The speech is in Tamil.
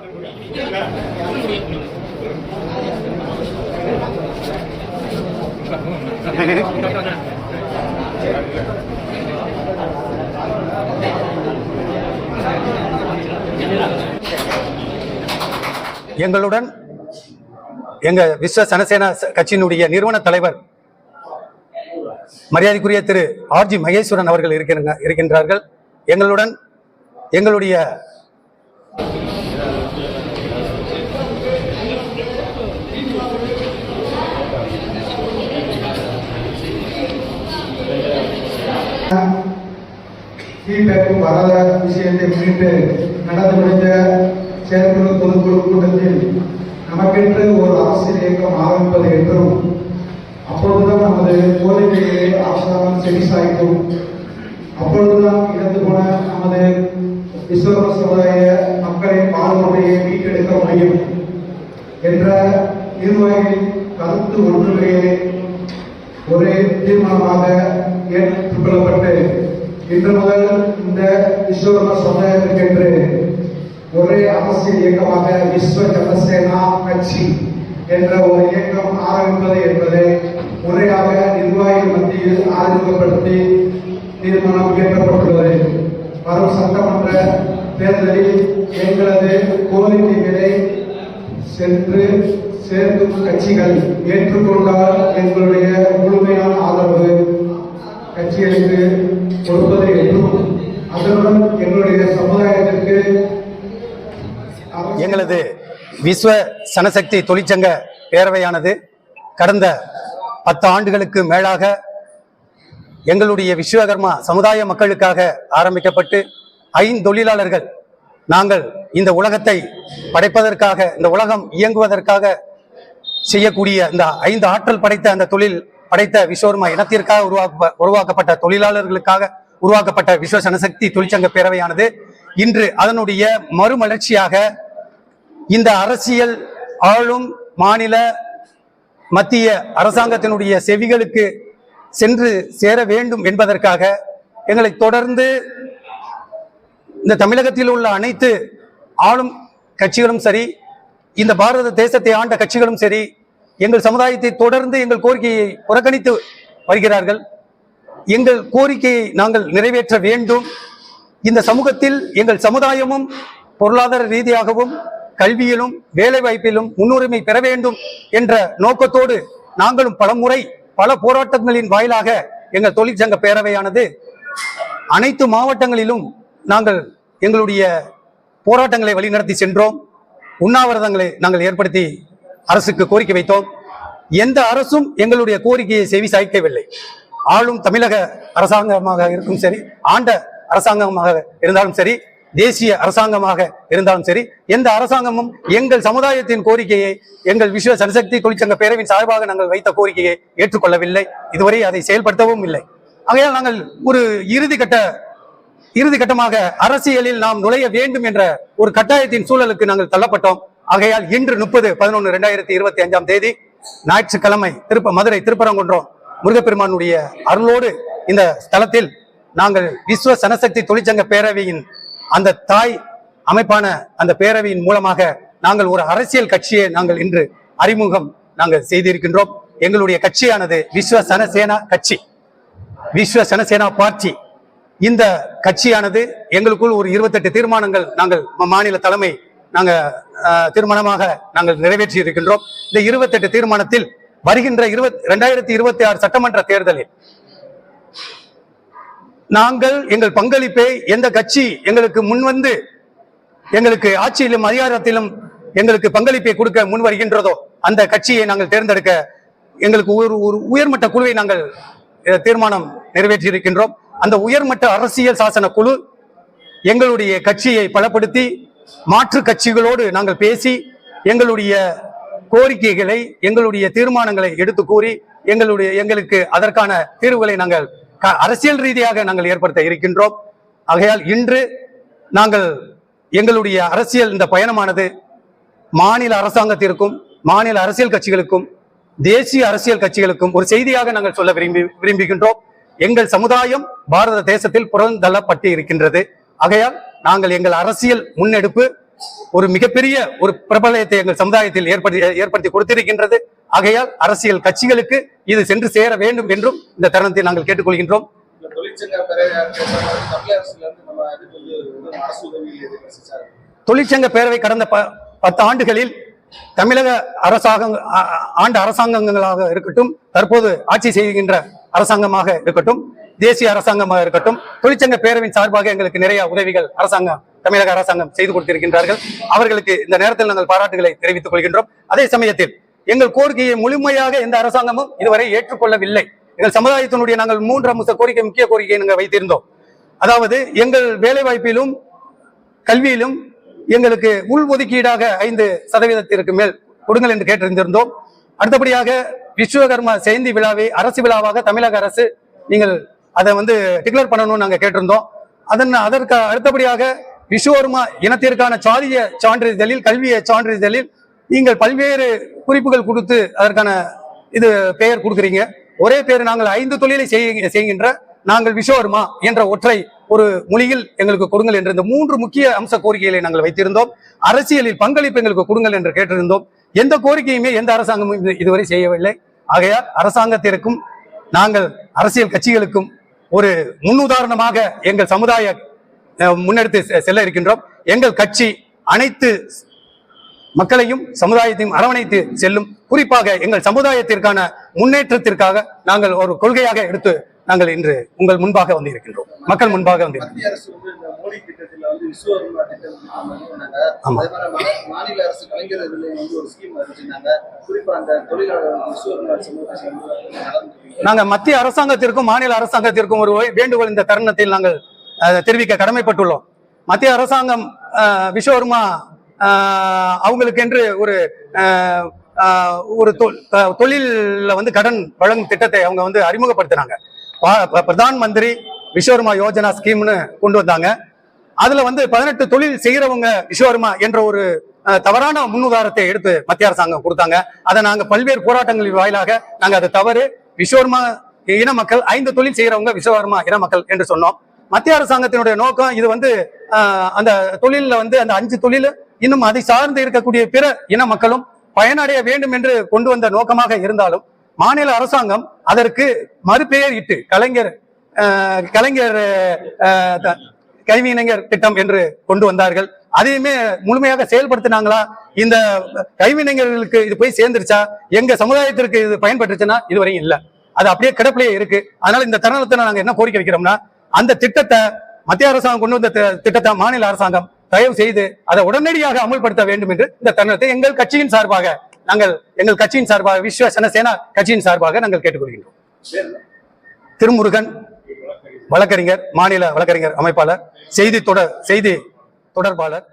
எங்களுடன் எங்க விஸ்வ சனசேனா கட்சியினுடைய நிறுவன தலைவர் மரியாதைக்குரிய திரு ஆர்ஜி மகேஸ்வரன் அவர்கள் இருக்கிறங்க இருக்கின்றார்கள். எங்களுடன் எங்களுடைய ஃபீட்பேக்கும் வராத விஷயத்தை முன்னிட்டு நடந்து முடிந்த செயற்குழு பொதுக்குழு கூட்டத்தில் நமக்கென்று ஒரு அரசியல் இயக்கம் ஆரம்பிப்பது என்றும் அப்பொழுதுதான் நமது கோரிக்கைகளை அரசாங்கம் செவிசாய்க்கும் அப்பொழுதுதான் இழந்து போன நமது விஸ்வர சமுதாய மக்களின் வாழ்வுடைய மீட்டெடுக்க முடியும் என்ற நிர்வாகிகளின் கருத்து ஒன்றுமையே ஒரே தீர்மானமாக ஏற்றுக்கொள்ளப்பட்டு இன்று முதல் இந்த விஸ்வகர்ம சமுதாயத்திற்கென்று ஒரே அரசியல் இயக்கமாக விஸ்வ ஜனசேனா கட்சி என்ற ஒரு இயக்கம் ஆரம்பிப்பது என்பதை முறையாக நிர்வாகி மத்தியில் அறிமுகப்படுத்தி தீர்மானம் இயற்றப்பட்டுள்ளது. வரும் சட்டமன்ற தேர்தலில் எங்களது கோரிக்கைகளை சென்று சேர்ந்து கட்சிகள் ஏற்றுக்கொண்டால் எங்களுடைய முழுமையான ஆதரவு கட்சிகளுக்கு கொடுப்பது என்றும் அதனுடன் எங்களுடைய சமுதாயத்திற்கு எங்களது விஸ்வ சனசக்தி தொழிற்சங்க பேரவையானது கடந்த பத்து ஆண்டுகளுக்கு மேலாக எங்களுடைய விஸ்வகர்மா சமுதாய மக்களுக்காக ஆரம்பிக்கப்பட்டு ஐந்தொழிலாளர்கள் நாங்கள் இந்த உலகத்தை படைப்பதற்காக இந்த உலகம் இயங்குவதற்காக செய்யக்கூடிய இந்த ஐந்து ஆற்றல் படைத்த அந்த தொழில் படைத்த விஸ்வகர்மா இனத்திற்காக உருவாக்க உருவாக்கப்பட்ட தொழிலாளர்களுக்காக உருவாக்கப்பட்ட விஸ்வ சனசக்தி தொழிற்சங்க பேரவையானது இன்று அதனுடைய மறுமலர்ச்சியாக இந்த அரசியல் ஆளும் மாநில மத்திய அரசாங்கத்தினுடைய செவிகளுக்கு சென்று சேர வேண்டும் என்பதற்காக எங்களை தொடர்ந்து இந்த தமிழகத்தில் உள்ள அனைத்து ஆளும் கட்சிகளும் சரி இந்த பாரத தேசத்தை ஆண்ட கட்சிகளும் சரி எங்கள் சமுதாயத்தை தொடர்ந்து எங்கள் கோரிக்கையை புறக்கணித்து வருகிறார்கள். எங்கள் கோரிக்கையை நாங்கள் நிறைவேற்ற வேண்டும். இந்த சமூகத்தில் எங்கள் சமுதாயமும் பொருளாதார ரீதியாகவும் கல்வியிலும் வேலை வாய்ப்பிலும் முன்னுரிமை பெற வேண்டும் என்ற நோக்கத்தோடு நாங்களும் பலமுறை பல போராட்டங்களின் வாயிலாக எங்கள் தொழிற்சங்க பேரவையானது அனைத்து மாவட்டங்களிலும் நாங்கள் எங்களுடைய போராட்டங்களை வழிநடத்தி சென்றோம். உண்ணாவிரதங்களை நாங்கள் ஏற்படுத்தி அரசுக்கு கோரிக்கை வைத்தோம். எந்த அரசும் எங்களுடைய கோரிக்கையை செவி சாய்க்கவில்லை. ஆளும் தமிழக அரசாங்கமாக இருக்கும் சரி ஆண்ட அரசாங்கமாக இருந்தாலும் சரி தேசிய அரசாங்கமாக இருந்தாலும் சரி எந்த அரசாங்கமும் எங்கள் சமுதாயத்தின் கோரிக்கையை எங்கள் விஸ்வ சனசக்தி தொழிற்சங்க பேரவின் சார்பாக நாங்கள் வைத்த கோரிக்கையை ஏற்றுக்கொள்ளவில்லை. இதுவரை அதை செயல்படுத்தவும் இல்லை. ஆகையால் நாங்கள் ஒரு இறுதி கட்ட இறுதி கட்டமாக அரசியலில் நாம் நுழைய வேண்டும் என்ற ஒரு கட்டாயத்தின் சூழலுக்கு நாங்கள் தள்ளப்பட்டோம். ஆகையால் இன்று முப்பது பதினொன்று ரெண்டாயிரத்தி இருபத்தி அஞ்சாம் தேதி ஞாயிற்றுக்கிழமை திருப்ப மதுரை திருப்பரங்குன்றம் முருகப்பெருமானுடைய அருளோடு இந்த ஸ்தலத்தில் நாங்கள் விஸ்வ சனசக்தி தொழிற்சங்க பேரவையின் அந்த தாய் அமைப்பான அந்த பேரவையின் மூலமாக நாங்கள் ஒரு அரசியல் கட்சியை நாங்கள் இன்று அறிமுகம் நாங்கள் செய்திருக்கின்றோம். எங்களுடைய கட்சியானது விஸ்வ சனசேனா கட்சி. விஸ்வ சனசேனா பார்ட்டி. இந்த கட்சியானது எங்களுக்குள் ஒரு இருபத்தெட்டு தீர்மானங்கள் நாங்கள் மாநில தலைமை நாங்கள் தீர்மானமாக நாங்கள் நிறைவேற்றி இருக்கின்றோம் இந்த இருபத்தெட்டு தீர்மானத்தில் வருகின்ற இருபத் ரெண்டாயிரத்தி இருபத்தி ஆறு சட்டமன்ற தேர்தலில் நாங்கள் எங்கள் பங்களிப்பை எந்த கட்சி எங்களுக்கு முன்வந்து எங்களுக்கு ஆட்சியிலும் அதிகாரத்திலும் எங்களுக்கு பங்களிப்பை கொடுக்க முன் வருகின்றதோ அந்த கட்சியை நாங்கள் தேர்ந்தெடுக்க எங்களுக்கு ஒரு ஒரு உயர்மட்ட குழுவை நாங்கள் தீர்மானம் நிறைவேற்றி இருக்கின்றோம் அந்த உயர்மட்ட அரசியல் சாசன குழு எங்களுடைய கட்சியை பலப்படுத்தி மாற்று கட்சிகளோடு நாங்கள் பேசி எங்களுடைய கோரிக்கைகளை எங்களுடைய தீர்மானங்களை எடுத்து கூறி எங்களுடைய எங்களுக்கு அதற்கான தீர்வுகளை நாங்கள் அரசியல் ரீதியாக நாங்கள் ஏற்படுத்த இருக்கின்றோம். ஆகையால் இன்று நாங்கள் எங்களுடைய அரசியல் இந்த பயணமானது மாநில அரசாங்கத்திற்கும் மாநில அரசியல் கட்சிகளுக்கும் தேசிய அரசியல் கட்சிகளுக்கும் ஒரு செய்தியாக நாங்கள் சொல்ல விரும்பி விரும்புகின்றோம். எங்கள் சமுதாயம் பாரத தேசத்தில் புறந்தள்ளப்பட்டு இருக்கின்றது. ஆகையால் நாங்கள் எங்கள் அரசியல் முன்னெடுப்பு ஒரு மிகப்பெரிய ஒரு பிரபலயத்தை எங்கள் சமுதாயத்தில் ஏற்படுத்தி ஏற்படுத்தி கொடுத்திருக்கின்றது. ஆகையால் அரசியல் கட்சிகளுக்கு இது சென்று சேர வேண்டும் என்றும் இந்த தருணத்தை நாங்கள் கேட்டுக்கொள்கின்றோம். தொழிற்சங்க பேரவை கடந்த பத்து ஆண்டுகளில் தமிழக அரசாங்க ஆண்ட அரசாங்கங்களாக இருக்கட்டும் தற்போது ஆட்சி செய்கின்ற அரசாங்கமாக இருக்கட்டும் தேசிய அரசாங்கமாக இருக்கட்டும் தொழிற்சங்க பேரவையின் சார்பாக எங்களுக்கு நிறைய உதவிகள் அரசாங்கம் தமிழக அரசாங்கம் செய்து கொடுத்திருக்கின்றார்கள். அவர்களுக்கு இந்த நேரத்தில் நாங்கள் பாராட்டுகளை தெரிவித்துக் கொள்கின்றோம். அதே சமயத்தில் எங்கள் கோரிக்கையை முழுமையாக எந்த அரசாங்கமும் இதுவரை ஏற்றுக்கொள்ளவில்லை. எங்கள் சமுதாயத்தினுடைய நாங்கள் மூன்று அம்ச கோரிக்கை முக்கிய கோரிக்கையை நாங்கள் வைத்திருந்தோம். அதாவது எங்கள் வேலை வாய்ப்பிலும் கல்வியிலும் எங்களுக்கு உள் ஒதுக்கீடாக ஐந்து சதவீதத்திற்கு மேல் கொடுங்கள் என்று கேட்டிருந்திருந்தோம். அடுத்தபடியாக விஸ்வகர்மா ஜெயந்தி விழாவை அரசு விழாவாக தமிழக அரசு நீங்கள் அதை வந்து டிக்ளேர் பண்ணணும்னு நாங்கள் கேட்டிருந்தோம். அதன் அதற்கு அடுத்தபடியாக விஸ்வகர்மா இனத்திற்கான சாதிய சான்றிதழில் கல்விய சான்றிதழில் நீங்கள் பல்வேறு குறிப்புகள் கொடுத்து அதற்கான இது பெயர் கொடுக்குறீங்க. ஒரே பேர் நாங்கள் ஐந்து தொழிலை செய்ய- செய்கின்ற நாங்கள் விஸ்வகர்மா என்ற ஒற்றை ஒரு மொழியில் எங்களுக்கு கொடுங்கள் என்ற இந்த மூன்று முக்கிய அம்ச கோரிக்கைகளை நாங்கள் வைத்திருந்தோம். அரசியலில் பங்களிப்பு எங்களுக்கு கொடுங்கள் என்று கேட்டிருந்தோம். எந்த கோரிக்கையுமே எந்த அரசாங்கமும் இதுவரை செய்யவில்லை. ஆகையால் அரசாங்கத்திற்கும் நாங்கள் அரசியல் கட்சிகளுக்கும் ஒரு முன்னுதாரணமாக எங்கள் சமுதாய முன்னெடுத்து செல்ல இருக்கின்றோம். எங்கள் கட்சி அனைத்து மக்களையும் சமுதாயத்தையும் அரவணைத்து செல்லும். குறிப்பாக எங்கள் சமுதாயத்திற்கான முன்னேற்றத்திற்காக நாங்கள் ஒரு கொள்கையாக எடுத்து நாங்கள் இன்று உங்கள் முன்பாக வந்திருக்கின்றோம். மக்கள் முன்பாக வந்திருக்கின்றோம். மோடி திட்டத்தில் வந்து விஸ்வகர்மா திட்டம் மாநில அரசு கலைஞர் வந்து ஒரு ஸ்கீம் அறிவிச்சிருந்தாங்க குறிப்பா அந்த தொழிலாளர் விஸ்வகர்மா நடந்து நாங்கள் மத்திய அரசாங்கத்திற்கும் மாநில அரசாங்கத்திற்கும் ஒரு வேண்டுகோள் இந்த தருணத்தில் நாங்கள் தெரிவிக்க கடமைப்பட்டுள்ளோம். மத்திய அரசாங்கம் விஸ்வகர்மா அவங்களுக்கென்று ஒரு ஒரு தொழில்ல வந்து கடன் வழங்கும் திட்டத்தை அவங்க வந்து அறிமுகப்படுத்தினாங்க. பிரதான் மந்திரி விஸ்வகர்மா யோஜனா ஸ்கீம்னு கொண்டு வந்தாங்க. அதுல வந்து பதினெட்டு தொழில் செய்யறவங்க விஸ்வகர்மா என்ற ஒரு தவறான முன்னுதாரத்தை எடுத்து மத்திய அரசாங்கம் கொடுத்தாங்க. அதை நாங்க பல்வேறு போராட்டங்களின் வாயிலாக நாங்க அது தவறு. விஸ்வகர்மா இன மக்கள் ஐந்து தொழில் செய்யறவங்க விஸ்வகர்மா இன மக்கள் என்று சொன்னோம். மத்திய அரசாங்கத்தினுடைய நோக்கம் இது வந்து அந்த தொழிலில் வந்து அந்த அஞ்சு தொழில் இன்னும் அதை சார்ந்து இருக்கக்கூடிய பிற இன மக்களும் பயனடைய வேண்டும் என்று கொண்டு வந்த நோக்கமாக இருந்தாலும் மாநில அரசாங்கம் அதற்கு மறுபெயர் இட்டு கலைஞர் கலைஞர் கைவினைஞர் திட்டம் என்று கொண்டு வந்தார்கள். அதையுமே முழுமையாக செயல்படுத்தினாங்களா? இந்த கைவினைஞர்களுக்கு இது போய் சேர்ந்துருச்சா? எங்க சமுதாயத்திற்கு இது பயன்பட்டுச்சுன்னா இதுவரையும் இல்ல. அது அப்படியே கிடப்பிலேயே இருக்கு. அதனால இந்த தருணத்துல நாங்க என்ன கோரிக்கை வைக்கிறோம்னா அந்த திட்டத்தை மத்திய அரசாங்கம் கொண்டு வந்த திட்டத்தை மாநில அரசாங்கம் தயவு செய்து அதை உடனடியாக அமல்படுத்த வேண்டும் என்று இந்த தருணத்தை எங்கள் கட்சியின் சார்பாக நாங்கள் எங்கள் கட்சியின் சார்பாக விஸ்வ சனசேனா கட்சியின் சார்பாக நாங்கள் கேட்டுக்கொள்கின்றோம். திருமுருகன் வழக்கறிஞர் மாநில வழக்கறிஞர் அமைப்பாளர் செய்தி தொடர் செய்தி தொடர்பாளர்